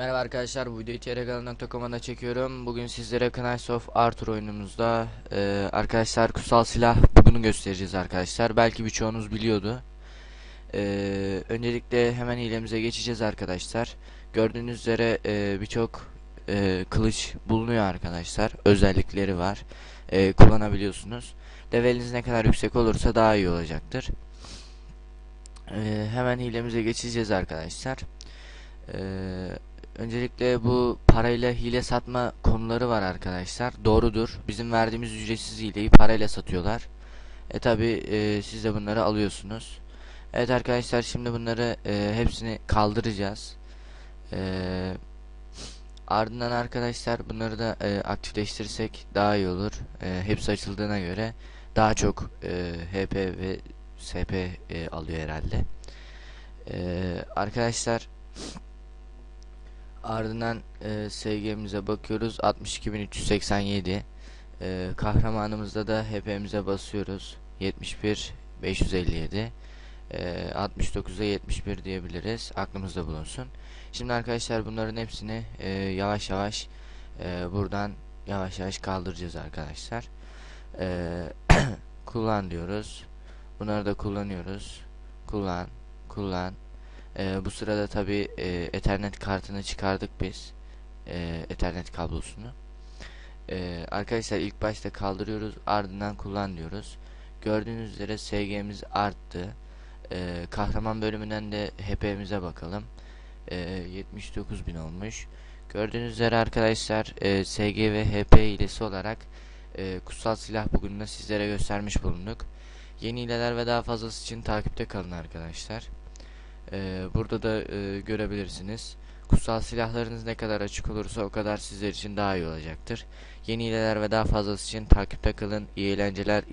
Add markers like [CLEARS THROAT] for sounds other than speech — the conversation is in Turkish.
Merhaba arkadaşlar bu videoyu trgal.com'da çekiyorum. Bugün sizlere Knights of Arthur oyunumuzda e, arkadaşlar kutsal silah bugünü göstereceğiz arkadaşlar. Belki birçoğunuz biliyordu. E, öncelikle hemen hilemize geçeceğiz arkadaşlar. Gördüğünüz üzere e, birçok e, kılıç bulunuyor arkadaşlar. Özellikleri var. E, kullanabiliyorsunuz. Leveliniz ne kadar yüksek olursa daha iyi olacaktır. E, hemen hilemize geçeceğiz arkadaşlar. Eee Öncelikle bu parayla hile satma konuları var arkadaşlar. Doğrudur. Bizim verdiğimiz ücretsiz hileyi parayla satıyorlar. E tabi e, siz de bunları alıyorsunuz. Evet arkadaşlar şimdi bunları e, hepsini kaldıracağız. E, ardından arkadaşlar bunları da e, aktifleştirirsek daha iyi olur. E, hepsi açıldığına göre daha çok e, HP ve SP e, alıyor herhalde. E, arkadaşlar Ardından e, SG'mize bakıyoruz. 62387 e, kahramanımızda da HP'mize basıyoruz. 71 557 e, 69'a 71 diyebiliriz. Aklımızda bulunsun. Şimdi arkadaşlar bunların hepsini e, yavaş yavaş e, buradan yavaş yavaş kaldıracağız arkadaşlar. E, [CLEARS THROAT] kullan diyoruz. Bunları da kullanıyoruz. Kullan kullan ee, bu sırada tabi e, Ethernet kartını çıkardık biz. E, Ethernet kablosunu. E, arkadaşlar ilk başta kaldırıyoruz ardından kullan diyoruz. Gördüğünüz üzere SG'miz arttı. E, kahraman bölümünden de HP'mize bakalım. E, 79.000 olmuş. Gördüğünüz üzere arkadaşlar e, SG ve HP hilesi olarak e, kutsal silah bugün de sizlere göstermiş bulunduk. Yeni hileler ve daha fazlası için takipte kalın arkadaşlar. Ee, burada da e, görebilirsiniz. Kutsal silahlarınız ne kadar açık olursa o kadar sizler için daha iyi olacaktır. Yeni hileler ve daha fazlası için takipte kalın. İyi eğlenceler.